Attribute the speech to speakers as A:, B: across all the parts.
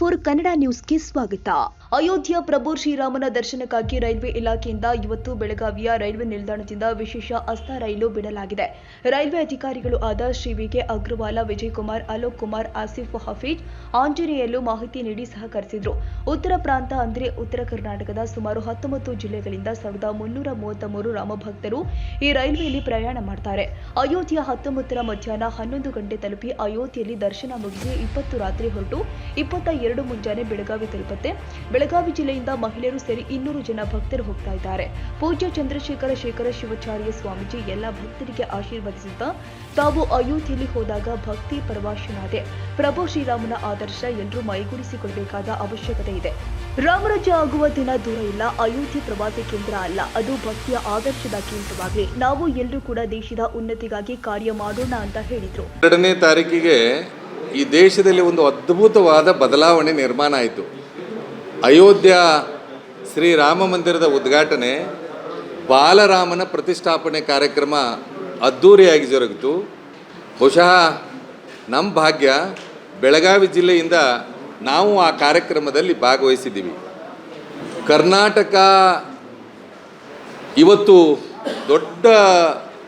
A: Four Kannada ನ್ಯೂಸ್ಗೆ ಸ್ವಾಗತ. ಅಯೋಧ್ಯ ಪ್ರಭು ಶ್ರೀರಾಮನ ದರ್ಶನಕ್ಕಾಗಿ ರೈಲ್ವೆ ಇಲಾಖೆಯಿಂದ ಇವತ್ತು ಬೆಳಗಾವಿಯ ರೈಲ್ವೆ ನಿಲ್ದಾಣದಿಂದ ವಿಶೇಷ ಅಸ್ತ ರೈಲು ಬಿಡಲಾಗಿದೆ. ರೈಲ್ವೆ ಅಧಿಕಾರಿಗಳು ಆದ ಶ್ರೀ ವಿಕೆ ಅಗ್ರವಾಲ ವಿಜಯ್ ಕುಮಾರ್ ಅಲೋಕ್ ಕುಮಾರ್, ಆಸಿಫ್ ಹಫೀಜ್ ಆಂಜನೇಯಲು ಮಾಹಿತಿ ನೀಡಿ ಸಹಕರಿಸಿದ್ರು. ಉತ್ತರ ಪ್ರಾಂತ ಅಂದರೆ ಉತ್ತರ ಕರ್ನಾಟಕದ ಸುಮಾರು ಹತ್ತೊಂಬತ್ತು ಜಿಲ್ಲೆಗಳಿಂದ ಸಾವಿರದ ಮುನ್ನೂರ ಮೂವತ್ತ ಮೂರು ರಾಮಭಕ್ತರು ಈ ರೈಲ್ವೆಯಲ್ಲಿ ಪ್ರಯಾಣ ಮಾಡ್ತಾರೆ. ಅಯೋಧ್ಯೆ ಹತ್ತೊಂಬತ್ತರ ಮಧ್ಯಾಹ್ನ ಹನ್ನೊಂದು ಗಂಟೆ ತಲುಪಿ ಅಯೋಧ್ಯೆಯಲ್ಲಿ ದರ್ಶನ ಮುಗಿಸಿ ಇಪ್ಪತ್ತು ರಾತ್ರಿ ಹೊರಟು ಇಪ್ಪತ್ತ ಎರಡು ಮುಂಜಾನೆ ಬೆಳಗಾವಿ ತಲುಪುತ್ತೆ ಬೆಳಗಾವಿ ಜಿಲ್ಲೆಯಿಂದ ಮಹಿಳೆಯರು ಸೇರಿ ಇನ್ನೂರು ಜನ ಭಕ್ತರು ಹೋಗ್ತಾ ಇದ್ದಾರೆ. ಪೂಜ್ಯ ಚಂದ್ರಶೇಖರ ಶೇಖರ ಶಿವಾಚಾರ್ಯ ಸ್ವಾಮೀಜಿ ಎಲ್ಲ ಭಕ್ತರಿಗೆ ಆಶೀರ್ವದಿಸುತ್ತಾ ತಾವು ಅಯೋಧ್ಯೆಯಲ್ಲಿ ಹೋದಾಗ ಭಕ್ತಿ ಪರವಾಶನಾದೆ. ಪ್ರಭು ಶ್ರೀರಾಮನ ಆದರ್ಶ ಎಲ್ಲರೂ ಮೈಗೂಡಿಸಿಕೊಳ್ಳಬೇಕಾದ ಅವಶ್ಯಕತೆ ಇದೆ. ರಾಮರಾಜ್ಯ ಆಗುವ ದಿನ ದೂರ ಇಲ್ಲ, ಅಯೋಧ್ಯೆ ಪ್ರವಾಸಿ ಕೇಂದ್ರ ಅಲ್ಲ. ಅದು ಭಕ್ತಿಯ ಆದರ್ಶದ ಕೇಂದ್ರವಾಗಲಿ. ನಾವು ಎಲ್ಲರೂ ಕೂಡ ದೇಶದ ಉನ್ನತಿಗಾಗಿ ಕಾರ್ಯ ಮಾಡೋಣ ಅಂತ ಹೇಳಿದ್ರು.
B: ಎರಡನೇ ತಾರೀಕಿಗೆ ಈ ದೇಶದಲ್ಲಿ ಒಂದು ಅದ್ಭುತವಾದ ಬದಲಾವಣೆ ನಿರ್ಮಾಣ ಆಯಿತು. ಅಯೋಧ್ಯ ಶ್ರೀರಾಮ ಮಂದಿರದ ಉದ್ಘಾಟನೆ ಬಾಲರಾಮನ ಪ್ರತಿಷ್ಠಾಪನೆ ಕಾರ್ಯಕ್ರಮ ಅದ್ಧೂರಿಯಾಗಿ ಜರುಗಿತು. ಬಹುಶಃ ನಮ್ಮ ಭಾಗ್ಯ ಬೆಳಗಾವಿ ಜಿಲ್ಲೆಯಿಂದ ನಾವು ಆ ಕಾರ್ಯಕ್ರಮದಲ್ಲಿ ಭಾಗವಹಿಸಿದ್ದೀವಿ. ಕರ್ನಾಟಕ ಇವತ್ತು ದೊಡ್ಡ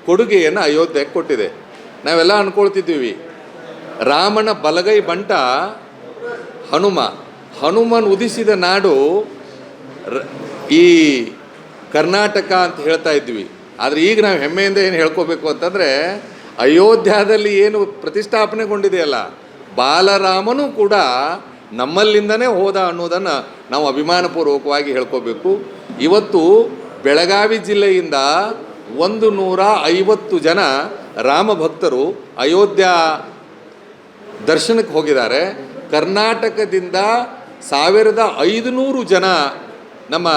B: ಕೊಡುಗೆಯನ್ನು ಅಯೋಧ್ಯೆಗೆ ಕೊಟ್ಟಿದೆ. ನಾವೆಲ್ಲ ಅನ್ಕೊಳ್ತಿದ್ದೀವಿ. ರಾಮನ ಬಲಗೈ ಬಂಟ ಹನುಮ. ಹನುಮನ್ ಉದಿಸಿದ ನಾಡು ಈ ಕರ್ನಾಟಕ ಅಂತ ಹೇಳ್ತಾ ಇದ್ವಿ. ಆದರೆ ಈಗ ನಾವು ಹೆಮ್ಮೆಯಿಂದ ಏನು ಹೇಳ್ಕೋಬೇಕು ಅಂತಂದರೆ ಅಯೋಧ್ಯದಲ್ಲಿ ಏನು ಪ್ರತಿಷ್ಠಾಪನೆಗೊಂಡಿದೆಯಲ್ಲ, ಬಾಲರಾಮನು ಕೂಡ ನಮ್ಮಲ್ಲಿಂದನೇ ಹೋದ ಅನ್ನೋದನ್ನು ನಾವು ಅಭಿಮಾನಪೂರ್ವಕವಾಗಿ ಹೇಳ್ಕೋಬೇಕು. ಇವತ್ತು ಬೆಳಗಾವಿ ಜಿಲ್ಲೆಯಿಂದ ಒಂದು ನೂರ ಐವತ್ತು ಜನ ರಾಮ ಭಕ್ತರು ಅಯೋಧ್ಯ ದರ್ಶನಕ್ಕೆ ಹೋಗಿದ್ದಾರೆ. ಕರ್ನಾಟಕದಿಂದ ಸಾವಿರದ ಐದುನೂರು ಜನ ನಮ್ಮ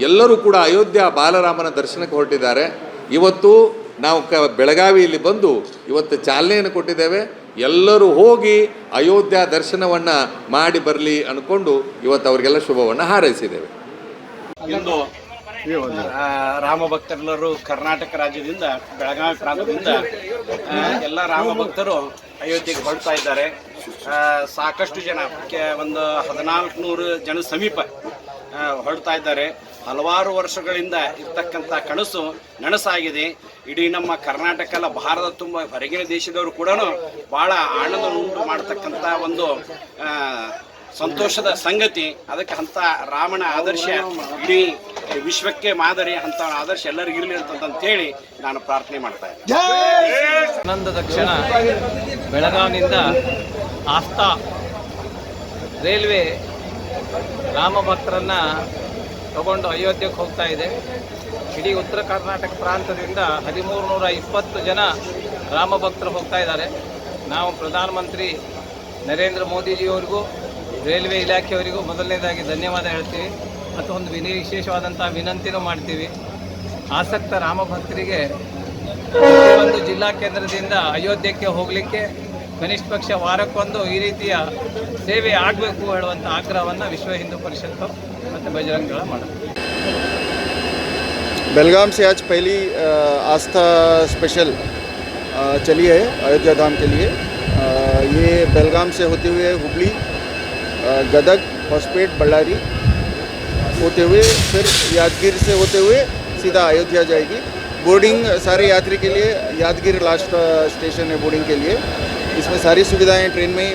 B: ಎಲ್ಲರೂ ಕೂಡ ಅಯೋಧ್ಯ ಬಾಲರಾಮನ ದರ್ಶನಕ್ಕೆ ಹೊರಟಿದ್ದಾರೆ. ಇವತ್ತು ನಾವು ಕ ಬೆಳಗಾವಿಯಲ್ಲಿ ಬಂದು ಇವತ್ತು ಚಾಲನೆಯನ್ನು ಕೊಟ್ಟಿದ್ದೇವೆ. ಎಲ್ಲರೂ ಹೋಗಿ ಅಯೋಧ್ಯ ದರ್ಶನವನ್ನು ಮಾಡಿ ಬರಲಿ ಅಂದ್ಕೊಂಡು ಇವತ್ತು ಅವರಿಗೆಲ್ಲ ಶುಭವನ್ನು ಹಾರೈಸಿದ್ದೇವೆ.
C: ರಾಮ ಭಕ್ತರೆಲ್ಲರೂ ಕರ್ನಾಟಕ ರಾಜ್ಯದಿಂದ, ಬೆಳಗಾವಿ ಪ್ರಾಂತದಿಂದ ಎಲ್ಲ ರಾಮ ಭಕ್ತರು ಅಯೋಧ್ಯೆಗೆ ಹೊರಡ್ತಾ ಇದ್ದಾರೆ. ಸಾಕಷ್ಟು ಜನ ಒಂದು ಹದಿನಾಲ್ಕು ನೂರು ಜನ ಸಮೀಪ ಹೊರಡ್ತಾ ಇದ್ದಾರೆ. ಹಲವಾರು ವರ್ಷಗಳಿಂದ ಇರ್ತಕ್ಕಂಥ ಕನಸು ನನಸಾಗಿದೆ. ಇಡೀ ನಮ್ಮ ಕರ್ನಾಟಕ ಎಲ್ಲ ಭಾರತ ತುಂಬ ಹೊರಗಿನ ದೇಶದವರು ಕೂಡ ಭಾಳ ಆನಂದ ಉಂಟು ಮಾಡ್ತಕ್ಕಂಥ ಒಂದು ಸಂತೋಷದ ಸಂಗತಿ. ಅದಕ್ಕೆ ಅಂತ ರಾಮನ ಆದರ್ಶ ಇಡೀ ವಿಶ್ವಕ್ಕೆ ಮಾದರಿ ಅಂತ ಆದರ್ಶ ಎಲ್ಲರಿಗೂ ಇರಲಿ ಅಂತಂತೇಳಿ ನಾನು ಪ್ರಾರ್ಥನೆ ಮಾಡ್ತಾ ಇದ್ದೇನೆ.
D: ಆನಂದದ ಕ್ಷಣ ಬೆಳಗಾವಿನಿಂದ ಆಸ್ಥಾ ರೈಲ್ವೆ ರಾಮ ಭಕ್ತರನ್ನು ತಗೊಂಡು ಅಯೋಧ್ಯೆಗೆ ಹೋಗ್ತಾ ಇದೆ. ಇಡೀ ಉತ್ತರ ಕರ್ನಾಟಕ ಪ್ರಾಂತದಿಂದ ಹದಿಮೂರು ನೂರ ಇಪ್ಪತ್ತು ಜನ ರಾಮ ಭಕ್ತರು ಹೋಗ್ತಾ ಇದ್ದಾರೆ. ನಾವು ಪ್ರಧಾನಮಂತ್ರಿ ನರೇಂದ್ರ ಮೋದಿಜಿಯವರಿಗೂ ರೈಲ್ವೆ ಇಲಾಖೆಯವರಿಗೂ ಮೊದಲನೇದಾಗಿ ಧನ್ಯವಾದ ಹೇಳ್ತೀವಿ. ಅಥವಾ ಒಂದು ವಿನಿ ವಿಶೇಷವಾದಂಥ ವಿನಂತಿನೂ ಮಾಡ್ತೀವಿ. ಆಸಕ್ತ ರಾಮಭಕ್ತರಿಗೆ ಒಂದು ಜಿಲ್ಲಾ ಕೇಂದ್ರದಿಂದ ಅಯೋಧ್ಯೆಗೆ ಹೋಗಲಿಕ್ಕೆ ಕನಿಷ್ಠ ಪಕ್ಷ ವಾರಕ್ಕೊಂದು ಈ ರೀತಿಯ ಸೇವೆ ಆಗಬೇಕು ಹೇಳುವಂಥ ಆಗ್ರಹವನ್ನು ವಿಶ್ವ ಹಿಂದೂ ಪರಿಷತ್ತು ಮತ್ತು ಬಜರಂಗ ಮಾಡುತ್ತೆ
E: ಬೆಲ್ಗಾಮ್ ಸಿ आज पहली आस्था स्पेशल चली है अयोध्या धाम के लिए ये बेलगाम से होते हुए ಬಳ್ಳಾರಿ. होते हुए फिर यादगीर से होते हुए सीधा अयोध्या जाएगी बोर्डिंग सारे यात्री के लिए यादगीर लास्ट स्टेशन है बोर्डिंग के लिए इसमें सारी सुविधाएँ ट्रेन में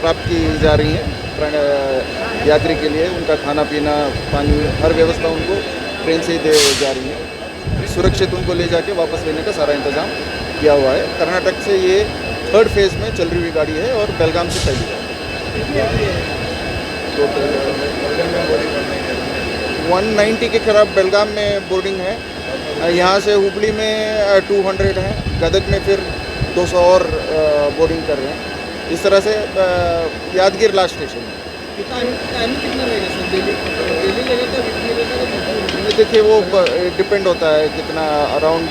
E: प्राप्त की जा रही हैं यात्री के लिए उनका खाना पीना पानी हर व्यवस्था उनको ट्रेन से ही दे जा रही है सुरक्षित उनको ले जाके वापस लेने का सारा इंतज़ाम किया हुआ है कर्नाटक से ये थर्ड फ़ेज़ में चल रही हुई गाड़ी है और बेलगाम से पहली गाड़ी तो 190 के खराब बेलगाम में बोर्डिंग है। यहाँ से हुबली में 200 है। गदक में फिर 200 और बोर्डिंग कर रहे हैं। इस तरह से यादगीर लास्ट स्टेशन है। देखिए वो डिपेंड होता है कितना अराउंड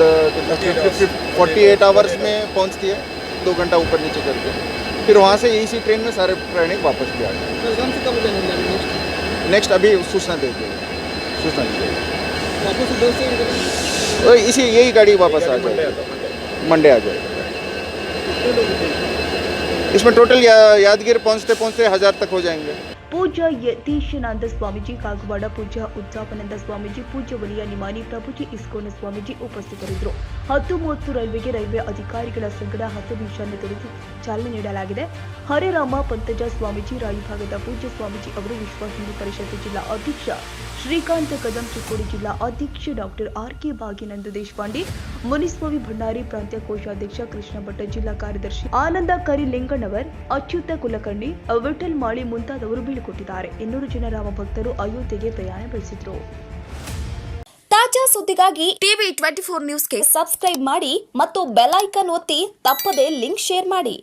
E: फोर्टी एट आवर्स में पहुँचती है। दो घंटा ऊपर नीचे करके। फिर वहाँ से इसी ट्रेन में सारे प्रयाणिक वापस भी आ गए। नेक्स्ट अभी सूचना दे दी। सूचना इसी यही गाड़ी वापस आ जाए। मंडे आ जाए। इसमें टोटल या, यादगिर पहुँचते पहुँचते हज़ार तक हो जाएँगे।
A: ಪೂಜ್ಯ ಯತೀಶಾನಂದ ಸ್ವಾಮೀಜಿ ಕಾಗವಾಡ ಪೂಜ್ಯ ಉತ್ಸಾಪನಂದ ಸ್ವಾಮೀಜಿ, ಪೂಜ್ಯ ವಲಯ ನಿಮಾನಿ ಪ್ರಭುಜಿ ಇಸ್ಕೋನ ಸ್ವಾಮೀಜಿ ಉಪಸ್ಥಿತರಿದ್ದರು. ಹತ್ತು ಮೂವತ್ತು ರೈಲ್ವೆಗೆ ರೈಲ್ವೆ ಅಧಿಕಾರಿಗಳ ಸಂಗಡ ಹಸಿರು ನಿಶಾನೆ ತೋರಿಸಿ ಚಾಲನೆ ನೀಡಲಾಗಿದೆ. ಹರೇರಾಮ ಪಂತಜ ಸ್ವಾಮೀಜಿ, ರಾಯಭಾಗದ ಪೂಜ್ಯ ಸ್ವಾಮೀಜಿ ಅವರು ವಿಶ್ವ ಹಿಂದೂ ಪರಿಷತ್ ಜಿಲ್ಲಾ ಅಧ್ಯಕ್ಷ ಶ್ರೀಕಾಂತ ಕದಂ ಚಿಕ್ಕೋಡಿ ಜಿಲ್ಲಾ ಅಧ್ಯಕ್ಷ doctor R K Bhagyananda Deshpande, Muniswamy Bhandari ಪ್ರಾಂತ್ಯ ಕೋಶಾಧ್ಯಕ್ಷ ಕೃಷ್ಣ ಭಟ್ಟ ಜಿಲ್ಲಾ ಕಾರ್ಯದರ್ಶಿ ಆನಂದ ಕರಿ ಲಿಂಗಣ್ಣವರ್, ಅಚ್ಯುತ ಕುಲಕರ್ಣಿ ವಿಠಲ್ ಮಾಳಿ ಮುಂತಾದವರು ಬೀಳ್ಕೊಟ್ಟಿದ್ದಾರೆ ಇನ್ನೂರು ಜನ ರಾಮ ಭಕ್ತರು ಅಯೋಧ್ಯೆಗೆ ಪ್ರಯಾಣ ಬೆಳೆಸಿದ್ರು.
F: ತಾಜಾ ಸುದ್ದಿಗಾಗಿ ಟಿವಿ ಟ್ವೆಂಟಿ ಫೋರ್ ನ್ಯೂಸ್ಗೆ ಸಬ್ಸ್ಕ್ರೈಬ್ ಮಾಡಿ ಮತ್ತು ಬೆಲ್ ಐಕನ್ ಒತ್ತಿ ತಪ್ಪದೇ ಲಿಂಕ್ ಶೇರ್ ಮಾಡಿ.